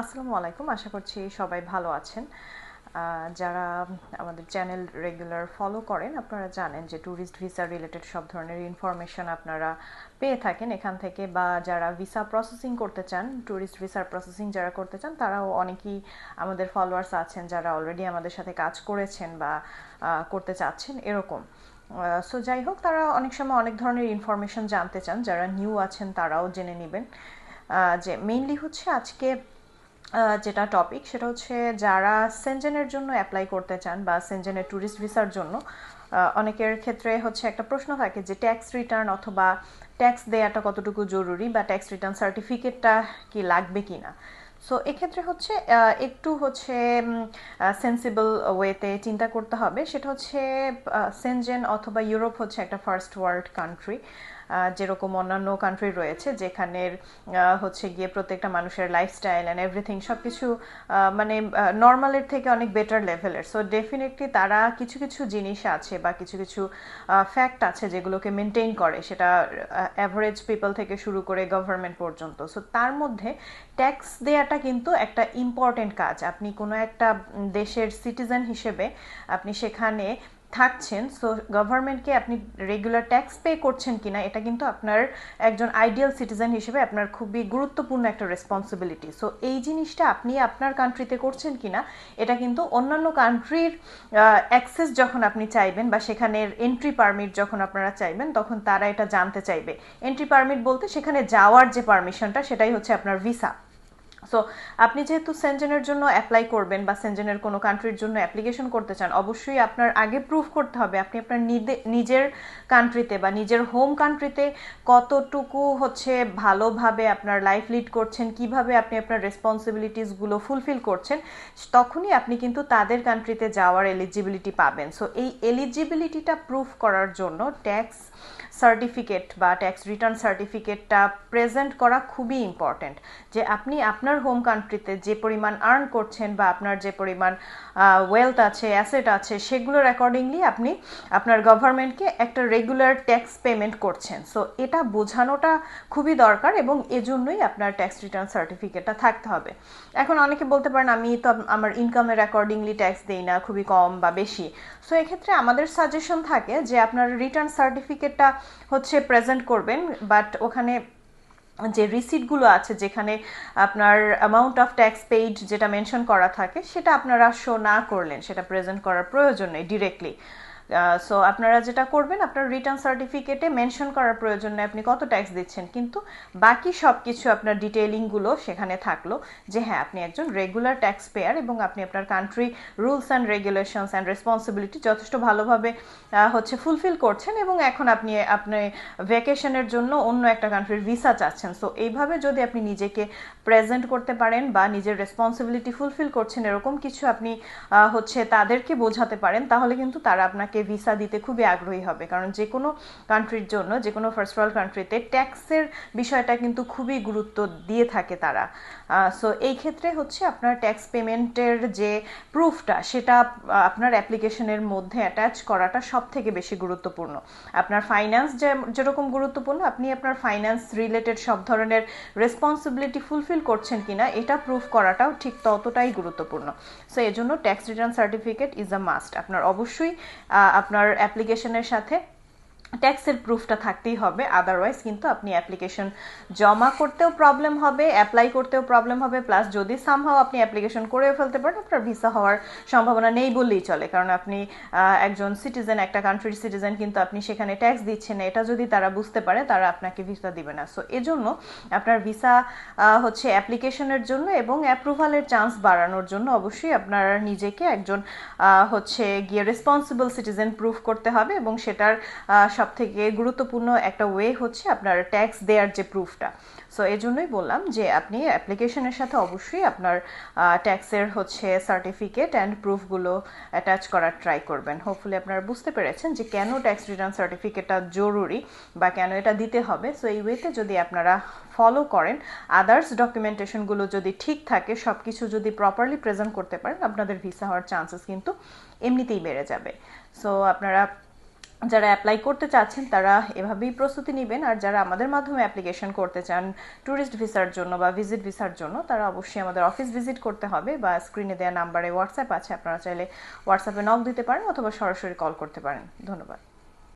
আসসালামু আলাইকুম। আশা করছি সবাই ভালো আছেন। যারা আমাদের চ্যানেল রেগুলার ফলো করেন, আপনারা জানেন যে ট্যুরিস্ট ভিসা রিলেটেড সব ধরনের ইনফরমেশন আপনারা পেয়ে থাকেন এখান থেকে। বা যারা ভিসা প্রসেসিং করতে চান, ট্যুরিস্ট ভিসার প্রসেসিং যারা করতে চান, তারাও অনেকেই আমাদের ফলোয়ার্স আছেন যারা অলরেডি আমাদের সাথে কাজ করেছেন বা করতে চাচ্ছেন এরকম। সো যাই হোক, তারা অনেক সময় অনেক ধরনের ইনফরমেশন জানতে চান। যারা নিউ আছেন, তারাও জেনে নেবেন। যে মেইনলি হচ্ছে আজকে যেটা টপিক সেটা হচ্ছে যারা সেনজেনের জন্য অ্যাপ্লাই করতে চান বা সেনজেনের ট্যুরিস্ট ভিসার জন্য অনেকের ক্ষেত্রে হচ্ছে একটা প্রশ্ন থাকে যে ট্যাক্স রিটার্ন অথবা ট্যাক্স দেওয়াটা কতটুকু জরুরি বা ট্যাক্স রিটার্ন সার্টিফিকেটটা কি লাগবে কি না সো এক্ষেত্রে হচ্ছে একটু হচ্ছে সেন্সিবল ওয়েতে চিন্তা করতে হবে। সেটা হচ্ছে সেনজেন অথবা ইউরোপ হচ্ছে একটা ফার্স্ট ওয়ার্ল্ড কান্ট্রি যেরকম অন্যান্য কান্ট্রি রয়েছে, যেখানের হচ্ছে গিয়ে প্রত্যেকটা মানুষের লাইফস্টাইল অ্যান্ড এভরিথিং সব কিছু মানে নর্মালের থেকে অনেক বেটার লেভেলের সো ডেফিনেটলি তারা কিছু কিছু জিনিস আছে বা কিছু কিছু ফ্যাক্ট আছে যেগুলোকে মেনটেন করে। সেটা অ্যাভারেজ পিপল থেকে শুরু করে গভর্নমেন্ট পর্যন্ত। সো তার মধ্যে ট্যাক্স দেওয়াটা কিন্তু একটা ইম্পর্টেন্ট কাজ। আপনি কোনো একটা দেশের সিটিজেন হিসেবে আপনি সেখানে থাকছেন সো গভর্নমেন্টকে আপনি রেগুলার ট্যাক্স পে করছেন কিনা, এটা কিন্তু আপনার একজন আইডিয়াল সিটিজেন হিসেবে আপনার খুবই গুরুত্বপূর্ণ একটা রেসপন্সিবিলিটি সো এই জিনিসটা আপনি আপনার কান্ট্রিতে করছেন কিনা, এটা কিন্তু অন্যান্য কান্ট্রির অ্যাক্সেস যখন আপনি চাইবেন বা সেখানের এন্ট্রি পারমিট যখন আপনারা চাইবেন, তখন তারা এটা জানতে চাইবে। এন্ট্রি পারমিট বলতে সেখানে যাওয়ার যে পারমিশনটা সেটাই হচ্ছে আপনার ভিসা সো আপনি যেহেতু সেনজেনের জন্য অ্যাপ্লাই করবেন বা সেনজেনের কোনো কান্ট্রির জন্য অ্যাপ্লিকেশন করতে চান, অবশ্যই আপনার আগে প্রুফ করতে হবে আপনি আপনার নিজের কান্ট্রিতে বা নিজের হোম কান্ট্রিতে কতটুকু হচ্ছে ভালোভাবে আপনার লাইফ লিড করছেন, কীভাবে আপনি আপনার রেসপন্সিবিলিটিসগুলো ফুলফিল করছেন, তখনই আপনি কিন্তু তাদের কান্ট্রিতে যাওয়ার এলিজিবিলিটি পাবেন। সো এই এলিজিবিলিটিটা প্রুফ করার জন্য ট্যাক্স সার্টিফিকেট বা ট্যাক্স রিটার্ন সার্টিফিকেটটা প্রেজেন্ট করা খুবই ইম্পর্ট্যান্ট যে আপনি আপনার হোম কান্ট্রিতে যে পরিমাণ আর্ন করছেন বা আপনার যে পরিমাণ ওয়েলথ আছে অ্যাসেট আছে, সেগুলোর অ্যাকর্ডিংলি আপনি আপনার গভর্নমেন্টকে একটা রেগুলার ট্যাক্স পেমেন্ট করছেন। সো এটা বোঝানোটা খুবই দরকার এবং এজন্যই আপনার ট্যাক্স রিটার্ন সার্টিফিকেটটা থাকতে হবে। এখন অনেকে বলতে পারেন, আমি তো আমার ইনকামের অ্যাকর্ডিংলি ট্যাক্স দিই না, খুবই কম বা বেশি। সো এক্ষেত্রে আমাদের সাজেশন থাকে যে আপনার রিটার্ন সার্টিফিকেটটা হচ্ছে প্রেজেন্ট করবেন বাট ওখানে যে রিসিটগুলো আছে, যেখানে আপনার অ্যামাউন্ট অফ ট্যাক্স পেইড যেটা মেনশন করা থাকে, সেটা আপনারা শো না করলেন, সেটা প্রেজেন্ট করার প্রয়োজন নেই ডিরেক্টলি সো আপনারা যেটা করবেন, আপনার রিটার্ন সার্টিফিকেটে মেনশন করার প্রয়োজন নেই আপনি কত ট্যাক্স দিচ্ছেন, কিন্তু বাকি সব কিছু আপনার ডিটেইলিংগুলো সেখানে থাকল যে হ্যাঁ আপনি একজন রেগুলার ট্যাক্স পেয়ার এবং আপনি আপনার country rules and regulations and responsibility যথেষ্ট ভালোভাবে হচ্ছে ফুলফিল করছেন এবং এখন আপনি আপনি ভ্যাকেশনের জন্য অন্য একটা কান্ট্রির ভিসা চাচ্ছেন। সো এইভাবে যদি আপনি নিজেকে প্রেজেন্ট করতে পারেন বা নিজের রেসপন্সিবিলিটি ফুলফিল করছেন, এরকম কিছু আপনি হচ্ছে তাদেরকে বোঝাতে পারেন, তাহলে কিন্তু তারা আপনাকে আপনাকে ভিসা দিতে খুবই আগ্রহী হবে। কারণ যে কোনো কান্ট্রির জন্য যে কোনো ফার্স্ট ওয়ার্ল্ড কান্ট্রিতে ট্যাক্সের বিষয়টা কিন্তু খুবই গুরুত্ব দিয়ে থাকে তারা। সো এই ক্ষেত্রে হচ্ছে আপনার ট্যাক্স পেমেন্টের যে প্রুফটা সেটা আপনার অ্যাপ্লিকেশনের মধ্যে অ্যাটাচ করাটা সব থেকে বেশি গুরুত্বপূর্ণ। আপনার ফাইন্যান্স যেরকম গুরুত্বপূর্ণ, আপনি আপনার ফাইন্যান্স রিলেটেড সব ধরনের রেসপন্সিবিলিটি ফুলফিল করছেন কিনা, এটা প্রুফ করাটাও ঠিক ততটাই গুরুত্বপূর্ণ। সো এজন্য tax return certificate is a must আপনার অবশ্যই আপনার অ্যাপ্লিকেশনের সাথে ট্যাক্সের প্রুফটা থাকতেই হবে আদারওয়াইজ কিন্তু আপনি অ্যাপ্লিকেশন জমা করতেও প্রবলেম হবে অ্যাপ্লাই করতেও প্রবলেম হবে প্লাস যদি সামহাও আপনি অ্যাপ্লিকেশন করেও ফেলতে পারেন, আপনার ভিসা হওয়ার সম্ভাবনা নেই বললেই চলে। কারণ আপনি একজন সিটিজেন একটা কান্ট্রির সিটিজেন কিন্তু আপনি সেখানে ট্যাক্স দিচ্ছেন না, এটা যদি তারা বুঝতে পারে, তারা আপনাকে ভিসা দিবে না। সো এজন্য আপনার ভিসা হচ্ছে অ্যাপ্লিকেশনের জন্য এবং অ্যাপ্রুভালের চান্স বাড়ানোর জন্য অবশ্যই আপনার নিজেকে একজন হচ্ছে গিয়ে রেসপন্সিবল সিটিজেন প্রুফ করতে হবে এবং সেটার সব থেকে গুরুত্বপূর্ণ একটা ওয়ে হচ্ছে আপনার ট্যাক্স দেওয়ার যে প্রুফটা সো এই জন্যই বললাম যে আপনি অ্যাপ্লিকেশনের সাথে অবশ্যই আপনার ট্যাক্সের হচ্ছে সার্টিফিকেট অ্যান্ড প্রুফগুলো অ্যাটাচ করার ট্রাই করবেন। হোপফুলি আপনারা বুঝতে পেরেছেন যে কেন ট্যাক্স রিটার্ন সার্টিফিকেটটা জরুরি বা কেন এটা দিতে হবে। সো এই ওয়েতে যদি আপনারা ফলো করেন আদার্স ডকুমেন্টেশনগুলো যদি ঠিক থাকে সব কিছু যদি প্রপারলি প্রেজেন্ট করতে পারেন, আপনাদের ভিসা হওয়ার চান্সেস কিন্তু এমনিতেই বেড়ে যাবে। সো আপনারা যারা অ্যাপ্লাই করতে চাচ্ছেন, তারা এভাবেই প্রস্তুতি নেবেন। আর যারা আমাদের মাধ্যমে অ্যাপ্লিকেশন করতে চান ট্যুরিস্ট ভিসার জন্য বা ভিজিট ভিসার জন্য, তারা অবশ্যই আমাদের অফিস ভিজিট করতে হবে বা স্ক্রিনে দেওয়া নাম্বারে হোয়াটসঅ্যাপ আছে। আপনারা চাইলে হোয়াটসঅ্যাপে নক দিতে পারেন অথবা সরাসরি কল করতে পারেন। ধন্যবাদ।